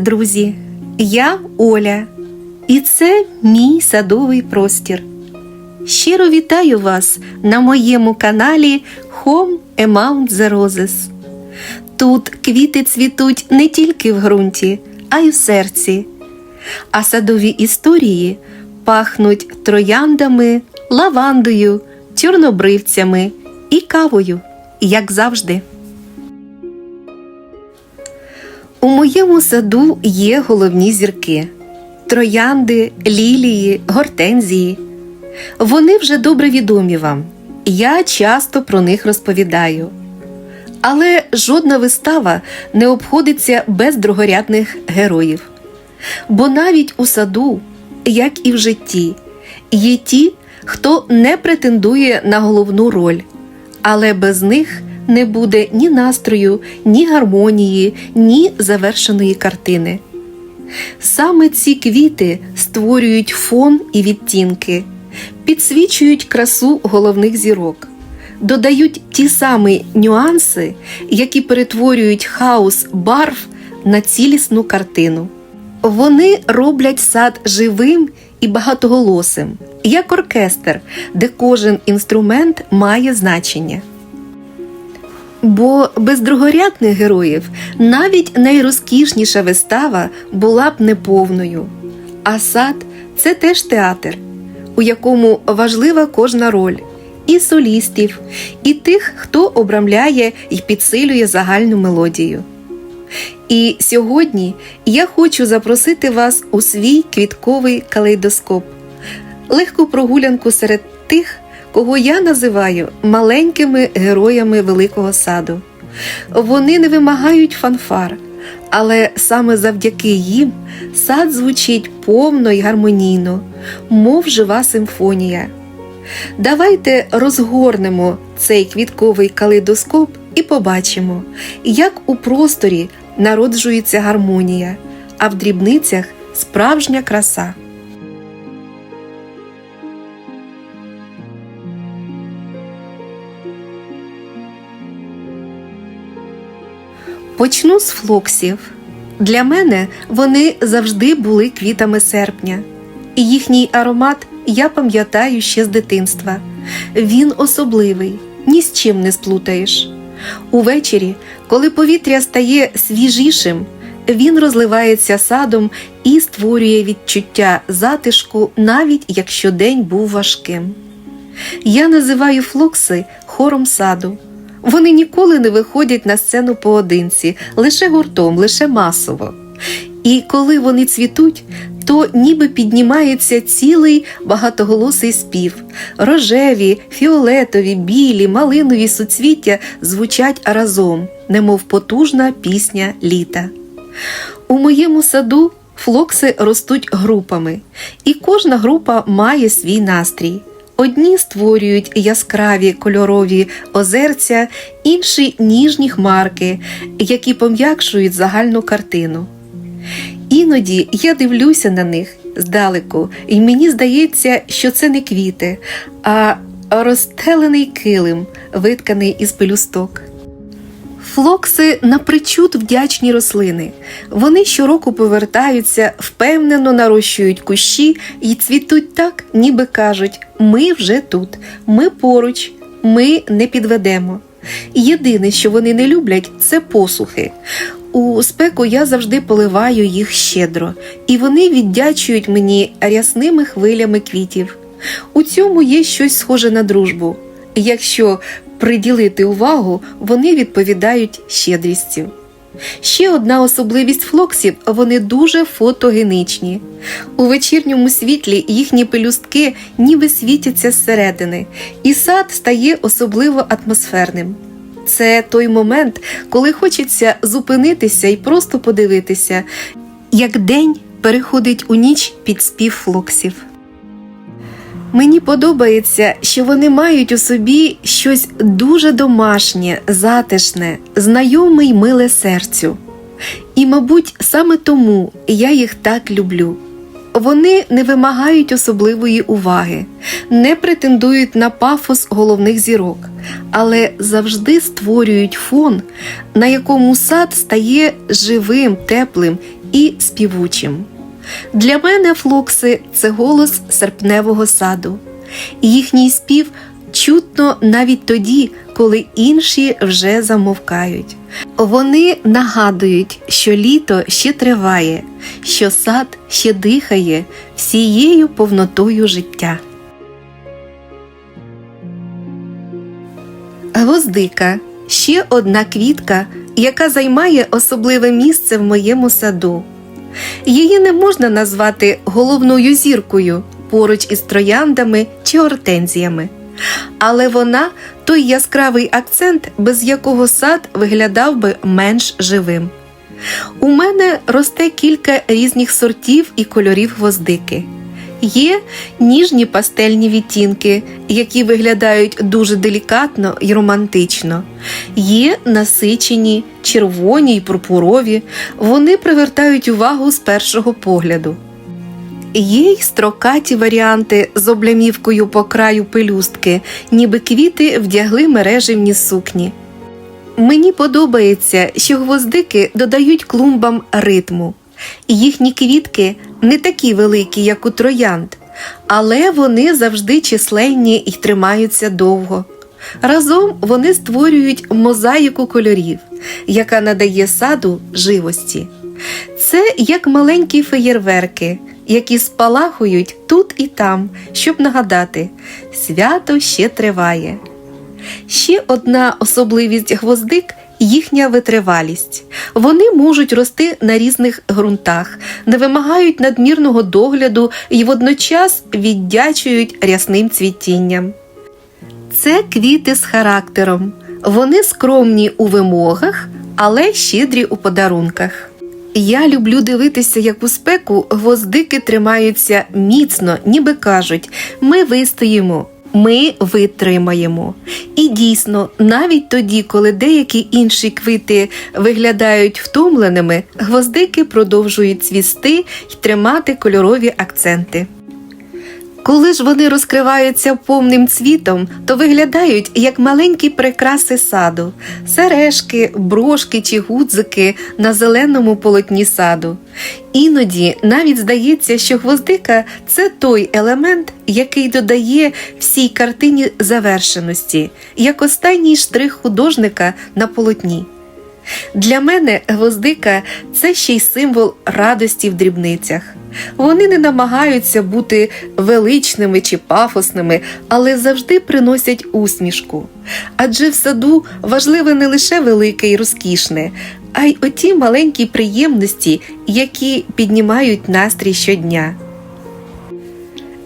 Друзі! Я Оля, і це мій садовий простір. Щиро вітаю вас на моєму каналі Home Amount the Roses. Тут квіти цвітуть не тільки в ґрунті, а й в серці. А садові історії пахнуть трояндами, лавандою, чорнобривцями і кавою, як завжди. У моєму саду є головні зірки: троянди, лілії, гортензії. Вони вже добре відомі вам. Я часто про них розповідаю. Але жодна вистава не обходиться без другорядних героїв. Бо навіть у саду, як і в житті, є ті, хто не претендує на головну роль, але без них не буде ні настрою, ні гармонії, ні завершеної картини. Саме ці квіти створюють фон і відтінки, підсвічують красу головних зірок, додають ті самі нюанси, які перетворюють хаос барв на цілісну картину. Вони роблять сад живим і багатоголосим, як оркестр, де кожен інструмент має значення. Бо без другорядних героїв навіть найрозкішніша вистава була б неповною. А сад це теж театр, у якому важлива кожна роль і солістів, і тих, хто обрамляє і підсилює загальну мелодію. І сьогодні я хочу запросити вас у свій квітковий калейдоскоп, легку прогулянку серед тих, кого я називаю маленькими героями великого саду. Вони не вимагають фанфар, але саме завдяки їм сад звучить повно й гармонійно, мов жива симфонія. Давайте розгорнемо цей квітковий калейдоскоп і побачимо, як у просторі народжується гармонія, а в дрібницях справжня краса. Почну з флоксів. Для мене вони завжди були квітами серпня, і їхній аромат я пам'ятаю ще з дитинства. Він особливий, ні з чим не сплутаєш. Увечері, коли повітря стає свіжішим, він розливається садом і створює відчуття затишку, навіть якщо день був важким. Я називаю флокси хором саду. Вони ніколи не виходять на сцену поодинці, лише гуртом, лише масово. І коли вони цвітуть, то ніби піднімається цілий багатоголосий спів. Рожеві, фіолетові, білі, малинові суцвіття звучать разом, немов потужна пісня літа. У моєму саду флокси ростуть групами, і кожна група має свій настрій. Одні створюють яскраві кольорові озерця, інші ніжні хмарки, які пом'якшують загальну картину. Іноді я дивлюся на них здалеку, і мені здається, що це не квіти, а розстелений килим, витканий із пелюсток. Флокси напричуд вдячні рослини. Вони щороку повертаються, впевнено нарощують кущі і цвітуть так, ніби кажуть: ми вже тут, ми поруч, ми не підведемо. Єдине, що вони не люблять, це посухи. У спеку я завжди поливаю їх щедро, і вони віддячують мені рясними хвилями квітів. У цьому є щось схоже на дружбу. Якщо приділити увагу, вони відповідають щедрістю. Ще одна особливість флоксів вони дуже фотогенічні. У вечірньому світлі їхні пелюстки ніби світяться зсередини, і сад стає особливо атмосферним. Це той момент, коли хочеться зупинитися і просто подивитися, як день переходить у ніч під спів флоксів. Мені подобається, що вони мають у собі щось дуже домашнє, затишне, знайоме й миле серцю. І, мабуть, саме тому я їх так люблю. Вони не вимагають особливої уваги, не претендують на пафос головних зірок, але завжди створюють фон, на якому сад стає живим, теплим і співучим. Для мене флокси це голос серпневого саду. Їхній спів чутно навіть тоді, коли інші вже замовкають. Вони нагадують, що літо ще триває, що сад ще дихає всією повнотою життя. Гвоздика ще одна квітка, яка займає особливе місце в моєму саду. Її не можна назвати головною зіркою поруч із трояндами чи ортензіями. Але вона той яскравий акцент, без якого сад виглядав би менш живим. У мене росте кілька різних сортів і кольорів гвоздики. Є ніжні пастельні відтінки, які виглядають дуже делікатно і романтично. Є насичені, червоні й пурпурові, вони привертають увагу з першого погляду. Є й строкаті варіанти з облямівкою по краю пелюстки, ніби квіти вдягли мереживні сукні. Мені подобається, що гвоздики додають клумбам ритму. Їхні квітки не такі великі, як у троянд, але вони завжди численні і тримаються довго. Разом вони створюють мозаїку кольорів, яка надає саду живості. Це як маленькі феєрверки, які спалахують тут і там, щоб нагадати, свято ще триває. Ще одна особливість гвоздик їхня витривалість. Вони можуть рости на різних ґрунтах, не вимагають надмірного догляду і водночас віддячують рясним цвітінням. Це квіти з характером. Вони скромні у вимогах, але щедрі у подарунках. Я люблю дивитися, як у спеку гвоздики тримаються міцно, ніби кажуть: ми вистоїмо, ми витримаємо. І дійсно, навіть тоді, коли деякі інші квіти виглядають втомленими, гвоздики продовжують цвісти й тримати кольорові акценти. Коли ж вони розкриваються повним цвітом, то виглядають як маленькі прикраси саду, сережки, брошки чи гудзики на зеленому полотні саду. Іноді навіть здається, що гвоздика це той елемент, який додає всій картині завершеності, як останній штрих художника на полотні. Для мене гвоздика це ще й символ радості в дрібницях. Вони не намагаються бути величними чи пафосними, але завжди приносять усмішку. Адже в саду важливе не лише велике і розкішне, а й оті маленькі приємності, які піднімають настрій щодня.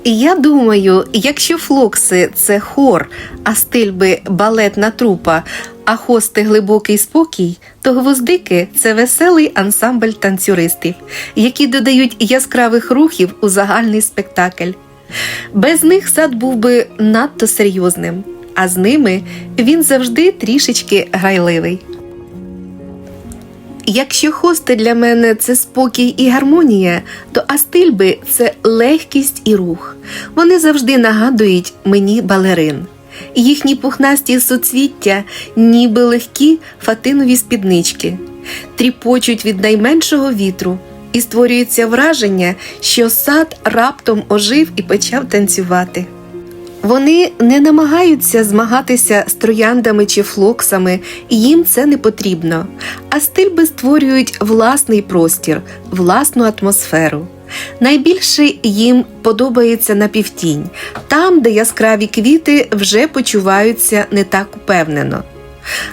Я думаю, якщо флокси це хор, а стильби балетна трупа, а хости глибокий спокій, то гвоздики це веселий ансамбль танцюристів, які додають яскравих рухів у загальний спектакль. Без них сад був би надто серйозним, а з ними він завжди трішечки грайливий. Якщо хости для мене це спокій і гармонія, то астильби це легкість і рух. Вони завжди нагадують мені балерин. Їхні пухнасті суцвіття, ніби легкі фатинові спіднички, тріпочуть від найменшого вітру, і створюється враження, що сад раптом ожив і почав танцювати. Вони не намагаються змагатися з трояндами чи флоксами, і їм це не потрібно, а стильби створюють власний простір, власну атмосферу. Найбільше їм подобається напівтінь, там, де яскраві квіти вже почуваються не так упевнено.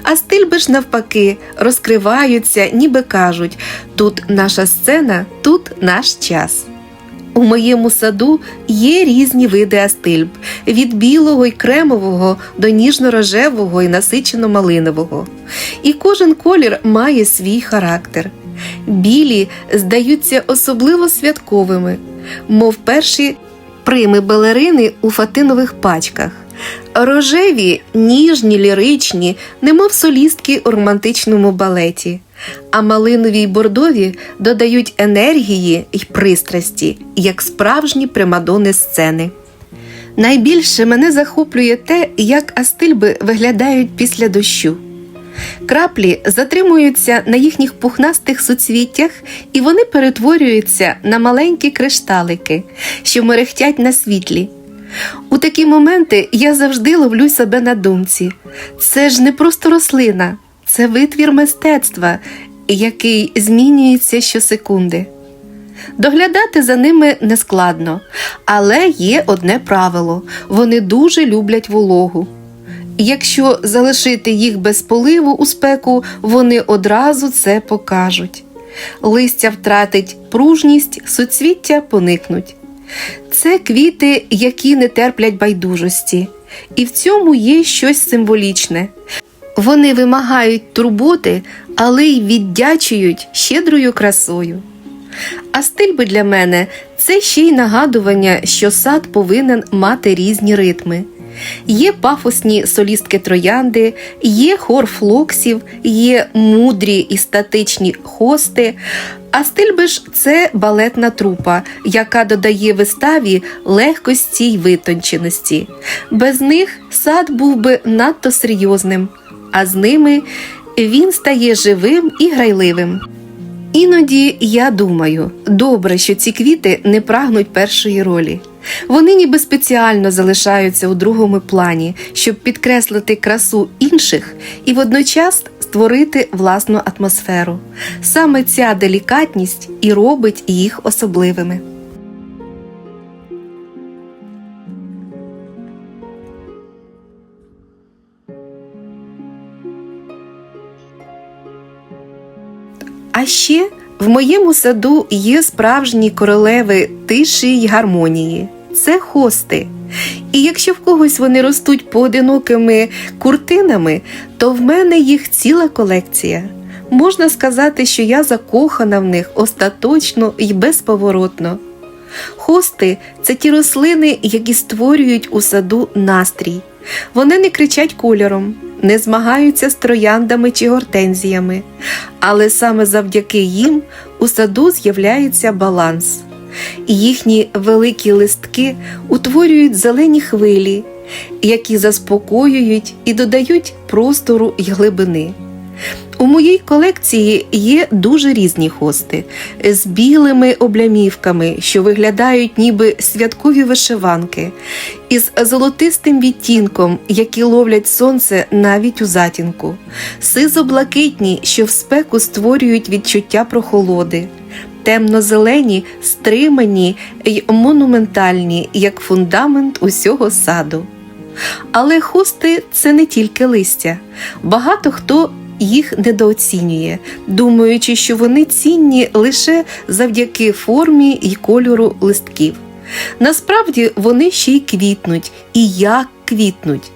А стильби ж навпаки розкриваються, ніби кажуть: тут наша сцена, тут наш час. У моєму саду є різні види астильб від білого й кремового до ніжно-рожевого і насичено-малинового. І кожен колір має свій характер. Білі здаються особливо святковими, мов перші прими балерини у фатинових пачках. Рожеві, ніжні, ліричні, немов солістки у романтичному балеті. а малинові й бордові додають енергії й пристрасті, як справжні примадони сцени. Найбільше мене захоплює те, як астильби виглядають після дощу. Краплі затримуються на їхніх пухнастих суцвіттях, і вони перетворюються на маленькі кришталики, що мерехтять на світлі. У такі моменти я завжди ловлю себе на думці. Це ж не просто рослина, це витвір мистецтва, який змінюється щосекунди. Доглядати за ними нескладно, але є одне правило вони дуже люблять вологу. Якщо залишити їх без поливу у спеку, вони одразу це покажуть. Листя втратить пружність, суцвіття поникнуть. Це квіти, які не терплять байдужості, і в цьому є щось символічне. Вони вимагають турботи, але й віддячують щедрою красою. А стильби для мене це ще й нагадування, що сад повинен мати різні ритми. Є пафосні солістки троянди, є хор флоксів, є мудрі і статичні хости. А стильби ж це балетна трупа, яка додає виставі легкості й витонченості. Без них сад був би надто серйозним, а з ними він стає живим і грайливим. Іноді я думаю, добре, що ці квіти не прагнуть першої ролі. Вони ніби спеціально залишаються у другому плані, щоб підкреслити красу інших і водночас створити власну атмосферу. Саме ця делікатність і робить їх особливими. А ще в моєму саду є справжні королеви тиші й гармонії. Це хости. І якщо в когось вони ростуть поодинокими куртинами, то в мене їх ціла колекція. Можна сказати, що я закохана в них остаточно і безповоротно. Хости це ті рослини, які створюють у саду настрій. Вони не кричать кольором, не змагаються з трояндами чи гортензіями, але саме завдяки їм у саду з'являється баланс. Їхні великі листки утворюють зелені хвилі, які заспокоюють і додають простору й глибини. У моїй колекції є дуже різні хости з білими облямівками, що виглядають ніби святкові вишиванки, із золотистим відтінком, які ловлять сонце навіть у затінку, сизо-блакитні, що в спеку створюють відчуття прохолоди, темно-зелені, стримані й монументальні, як фундамент усього саду. Але хости це не тільки листя. Багато хто їх недооцінює, думаючи, що вони цінні лише завдяки формі й кольору листків. Насправді вони ще й квітнуть, і як квітнуть.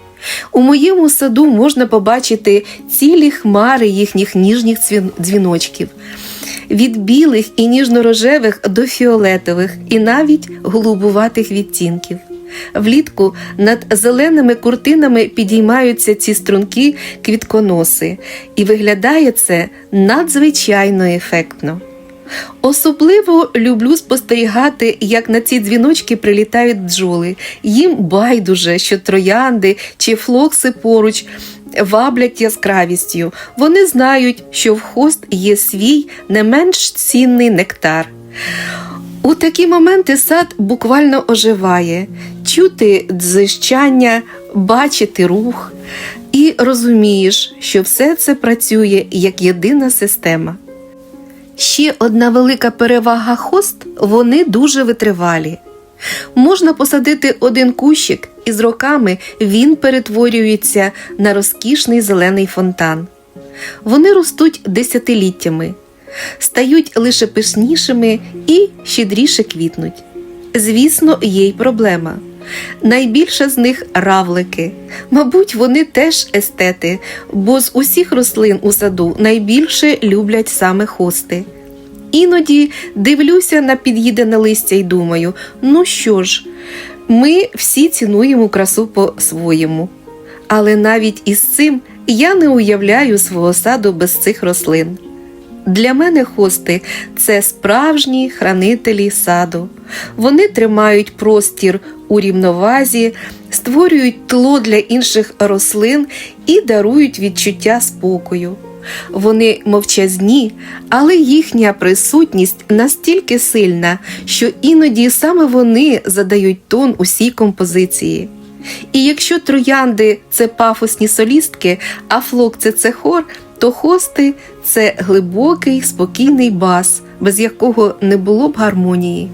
У моєму саду можна побачити цілі хмари їхніх ніжніх дзвіночків. Від білих і ніжно-рожевих до фіолетових і навіть голубуватих відтінків. Влітку над зеленими куртинами підіймаються ці струнки квітконоси, і виглядає це надзвичайно ефектно. Особливо люблю спостерігати, як на ці дзвіночки прилітають бджоли. Їм байдуже, що троянди чи флокси поруч ваблять яскравістю. Вони знають, що в хост є свій не менш цінний нектар. У такі моменти сад буквально оживає, чути дзищання, бачити рух, і розумієш, що все це працює як єдина система. Ще одна велика перевага хост вони дуже витривалі. Можна посадити один кущик, і з роками він перетворюється на розкішний зелений фонтан. Вони ростуть десятиліттями, стають лише пишнішими і щедріше квітнуть. Звісно, є й проблема. Найбільша з них равлики. Мабуть, вони теж естети, бо з усіх рослин у саду найбільше люблять саме хости. Іноді дивлюся на під'їдене листя і думаю: ну що ж, ми всі цінуємо красу по-своєму. Але навіть із цим я не уявляю свого саду без цих рослин. Для мене хости це справжні хранителі саду. Вони тримають простір у рівновазі, створюють тло для інших рослин і дарують відчуття спокою. Вони мовчазні, але їхня присутність настільки сильна, що іноді саме вони задають тон усій композиції. І якщо троянди це пафосні солістки, а флокці це хор, то хости це глибокий, спокійний бас, без якого не було б гармонії.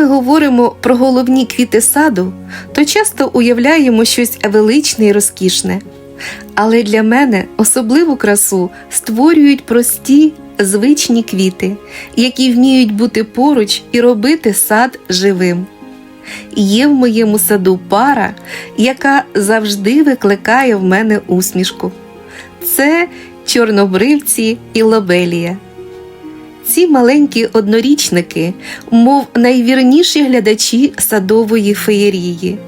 Ми говоримо про головні квіти саду, то часто уявляємо щось величне і розкішне. Але для мене особливу красу створюють прості, звичні квіти, які вміють бути поруч і робити сад живим. Є в моєму саду пара, яка завжди викликає в мене усмішку. Це чорнобривці і лобелія. Ці маленькі однорічники, мов найвірніші глядачі садової феєрії.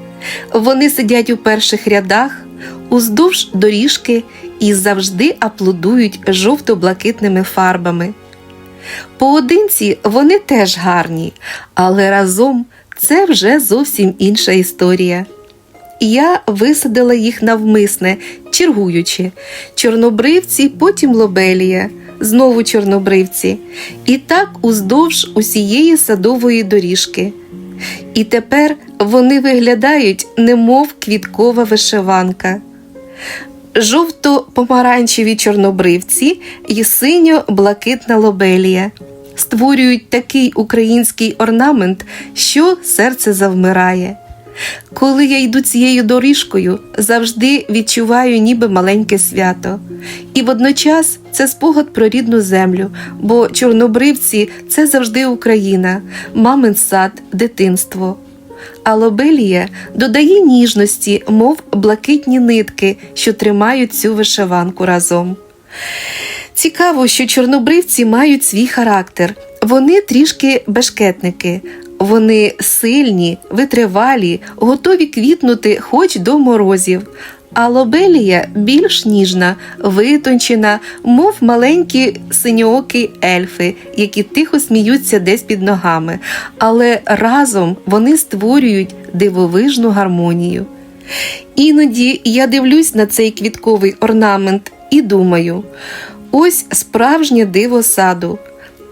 Вони сидять у перших рядах, уздовж доріжки і завжди аплодують жовто-блакитними фарбами. Поодинці вони теж гарні, але разом це вже зовсім інша історія. Я висадила їх навмисне, чергуючи, чорнобривці, потім лобелія, знову чорнобривці, і так уздовж усієї садової доріжки. І тепер вони виглядають, немов квіткова вишиванка. Жовто-помаранчеві чорнобривці і синьо-блакитна лобелія створюють такий український орнамент, що серце завмирає. Коли я йду цією доріжкою, завжди відчуваю ніби маленьке свято. І водночас це спогад про рідну землю, бо чорнобривці це завжди Україна, мамин сад, дитинство. А лобелія додає ніжності, мов блакитні нитки, що тримають цю вишиванку разом. Цікаво, що чорнобривці мають свій характер. Вони трішки бешкетники, вони сильні, витривалі, готові квітнути хоч до морозів. А лобелія більш ніжна, витончена, мов маленькі синьоокі ельфи, які тихо сміються десь під ногами, але разом вони створюють дивовижну гармонію. Іноді я дивлюсь на цей квітковий орнамент і думаю: ось справжнє диво саду.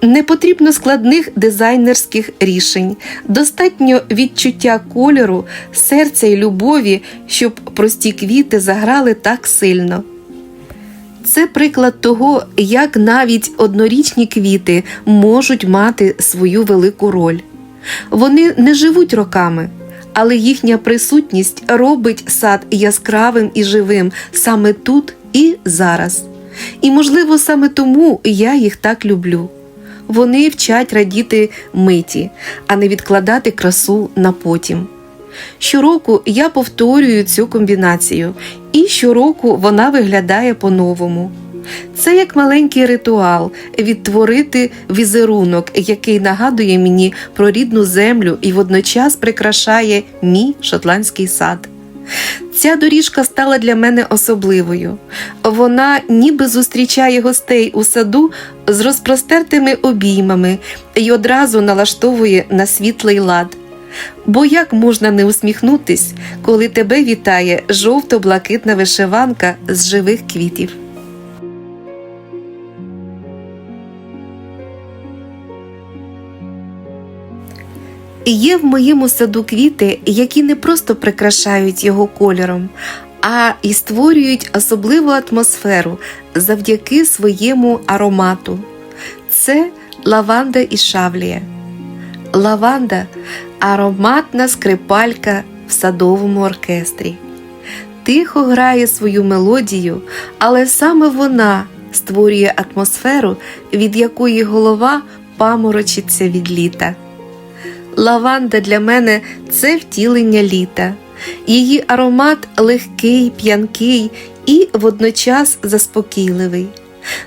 Не потрібно складних дизайнерських рішень, достатньо відчуття кольору, серця й любові, щоб прості квіти заграли так сильно. Це приклад того, як навіть однорічні квіти можуть мати свою велику роль. Вони не живуть роками, але їхня присутність робить сад яскравим і живим саме тут і зараз. І, можливо, саме тому я їх так люблю. Вони вчать радіти миті, а не відкладати красу на потім. Щороку я повторюю цю комбінацію, і щороку вона виглядає по-новому. Це як маленький ритуал відтворити візерунок, який нагадує мені про рідну землю і водночас прикрашає мій шотландський сад. Ця доріжка стала для мене особливою. Вона ніби зустрічає гостей у саду з розпростертими обіймами і одразу налаштовує на світлий лад. Бо як можна не усміхнутись, коли тебе вітає жовто-блакитна вишиванка з живих квітів? Є в моєму саду квіти, які не просто прикрашають його кольором, а і створюють особливу атмосферу завдяки своєму аромату. Це лаванда і шавлія. Лаванда ароматна скрипалька в садовому оркестрі. тихо грає свою мелодію, але саме вона створює атмосферу, від якої голова паморочиться від літа. Лаванда для мене це втілення літа. Її аромат легкий, п'янкий і водночас заспокійливий.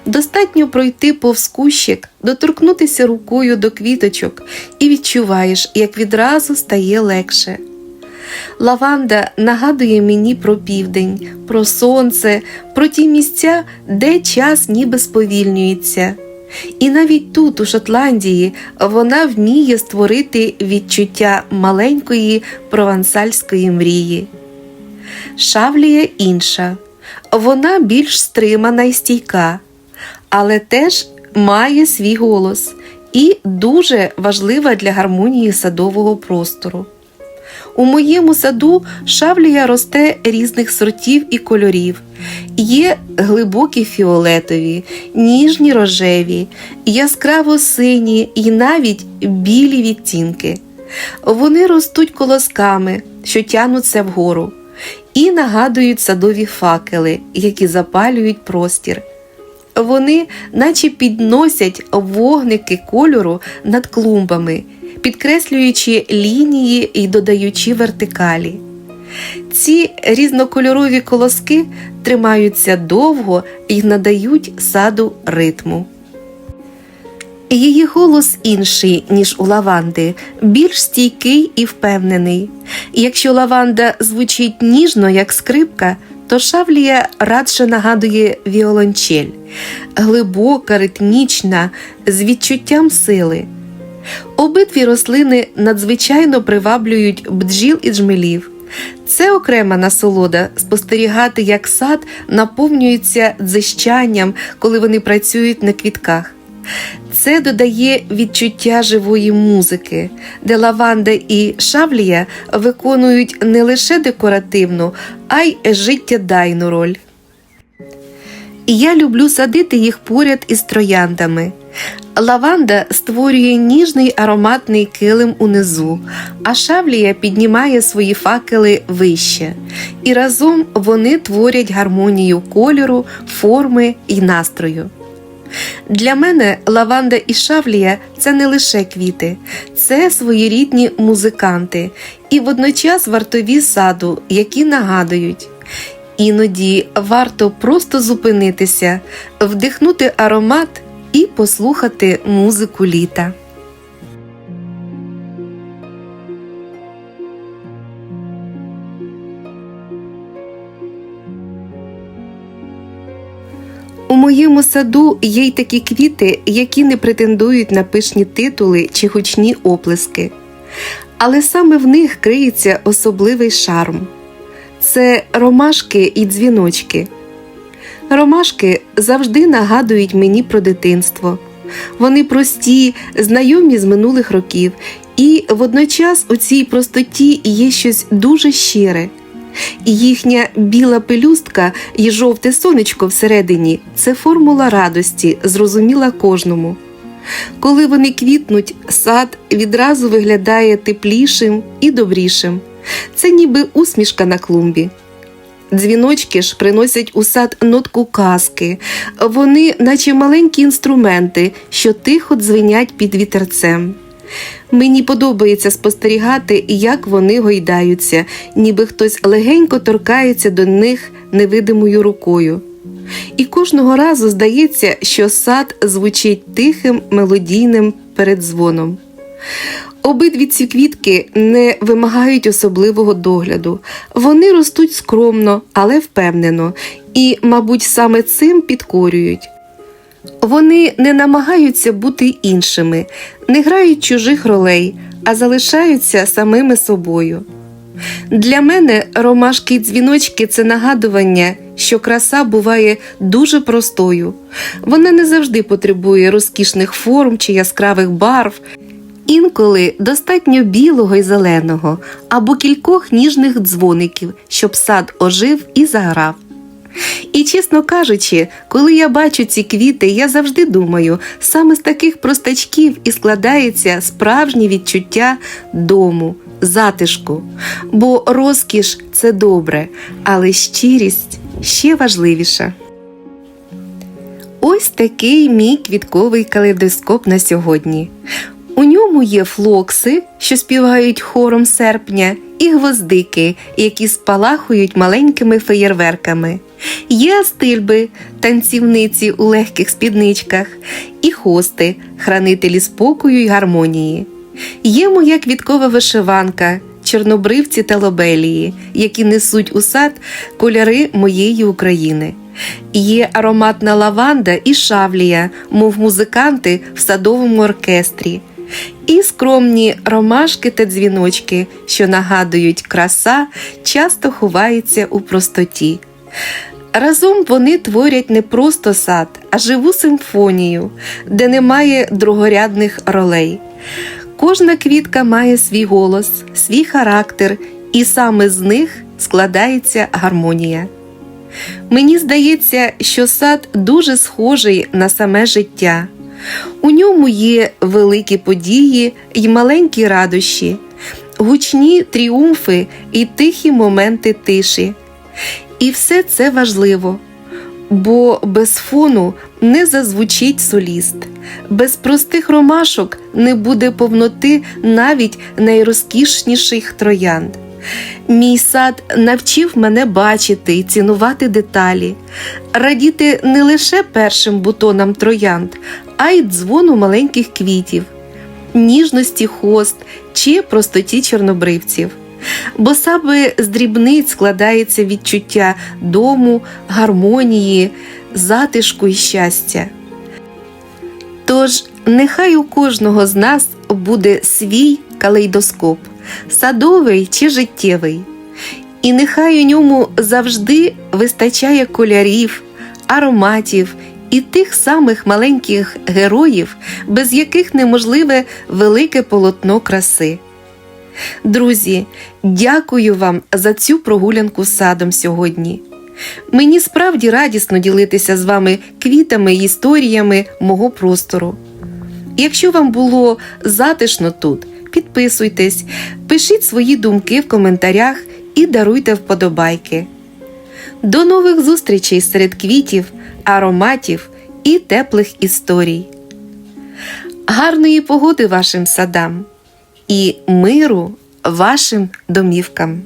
Достатньо пройти повз кущик, доторкнутися рукою до квіточок і відчуваєш, як відразу стає легше. Лаванда нагадує мені про південь, про сонце, про ті місця, де час ніби сповільнюється. І навіть тут, у Шотландії, вона вміє створити відчуття маленької провансальської мрії. Шавлія інша, вона більш стримана і стійка, але теж має свій голос і дуже важлива для гармонії садового простору. У моєму саду шавлія росте різних сортів і кольорів. Є глибокі фіолетові, ніжні рожеві, яскраво сині і навіть білі відтінки. Вони ростуть колосками, що тянуться вгору, і нагадують садові факели, які запалюють простір. Вони наче підносять вогники кольору над клумбами, підкреслюючи лінії і додаючи вертикалі. Ці різнокольорові колоски тримаються довго і надають саду ритму. Її голос інший, ніж у лаванди, більш стійкий і впевнений. Якщо лаванда звучить ніжно, як скрипка, то шавлія радше нагадує віолончель, глибока, ритмічна, з відчуттям сили. Обидві рослини надзвичайно приваблюють бджіл і джмелів. Це окрема насолода спостерігати, як сад наповнюється дзищанням, коли вони працюють на квітках. Це додає відчуття живої музики, де лаванда і шавлія виконують не лише декоративну, а й життєдайну роль. І я люблю садити їх поряд із трояндами. Лаванда створює ніжний ароматний килим унизу, а шавлія піднімає свої факели вище, і разом вони творять гармонію кольору, форми і настрою. Для мене лаванда і шавлія це не лише квіти, це своєрідні музиканти і водночас вартові саду, які нагадують. Іноді варто просто зупинитися, вдихнути аромат і послухати музику літа. У моєму саду є й такі квіти, які не претендують на пишні титули чи гучні оплески. Але саме в них криється особливий шарм це ромашки і дзвіночки. Ромашки завжди нагадують мені про дитинство. Вони прості, знайомі з минулих років, і водночас у цій простоті є щось дуже щире. І їхня біла пелюстка і жовте сонечко всередині це формула радості, зрозуміла кожному. Коли вони квітнуть, сад відразу виглядає теплішим і добрішим. Це ніби усмішка на клумбі. Дзвіночки ж приносять у сад нотку казки, вони, наче маленькі інструменти, що тихо дзвенять під вітерцем. Мені подобається спостерігати, як вони гойдаються, ніби хтось легенько торкається до них невидимою рукою. І кожного разу здається, що сад звучить тихим мелодійним передзвоном. Обидві ці квітки не вимагають особливого догляду. Вони ростуть скромно, але впевнено, і, мабуть, саме цим підкорюють. Вони не намагаються бути іншими, не грають чужих ролей, а залишаються самими собою. Для мене ромашки й дзвіночки це нагадування, що краса буває дуже простою. Вона не завжди потребує розкішних форм чи яскравих барв. Інколи достатньо білого й зеленого або кількох ніжних дзвоників, щоб сад ожив і заграв. І чесно кажучи, коли я бачу ці квіти, я завжди думаю, саме з таких простачків і складається справжнє відчуття дому, затишку. Бо розкіш це добре, але щирість ще важливіша. Ось такий мій квітковий калейдоскоп на сьогодні. У ньому є флокси, що співають хором серпня, і гвоздики, які спалахують маленькими феєрверками. Є астильби, танцівниці у легких спідничках, і хости, хранителі спокою й гармонії. Є моя квіткова вишиванка, чорнобривці та лобелії, які несуть у сад кольори моєї України. Є ароматна лаванда і шавлія, мов музиканти в садовому оркестрі, і скромні ромашки та дзвіночки, що нагадують, краса часто ховається у простоті. Разом вони творять не просто сад, а живу симфонію, де немає другорядних ролей. Кожна квітка має свій голос, свій характер, і саме з них складається гармонія. Мені здається, що сад дуже схожий на саме життя. У ньому є великі події й маленькі радощі, гучні тріумфи і тихі моменти тиші. І все це важливо, бо без фону не зазвучить соліст, без простих ромашок не буде повноти навіть найрозкішніших троянд. Мій сад навчив мене бачити і цінувати деталі, радіти не лише першим бутонам троянд, а й дзвону маленьких квітів, ніжності хост чи простоті чорнобривців. Бо саме з дрібниць складається відчуття дому, гармонії, затишку і щастя. Тож нехай у кожного з нас буде свій калейдоскоп, садовий чи життєвий, і нехай у ньому завжди вистачає кольорів, ароматів і тих самих маленьких героїв, без яких неможливе велике полотно краси. Друзі, дякую вам за цю прогулянку садом сьогодні. Мені справді радісно ділитися з вами квітами і історіями мого простору. Якщо вам було затишно тут, підписуйтесь, пишіть свої думки в коментарях і даруйте вподобайки. До нових зустрічей серед квітів, ароматів і теплих історій. Гарної погоди вашим садам і миру вашим домівкам.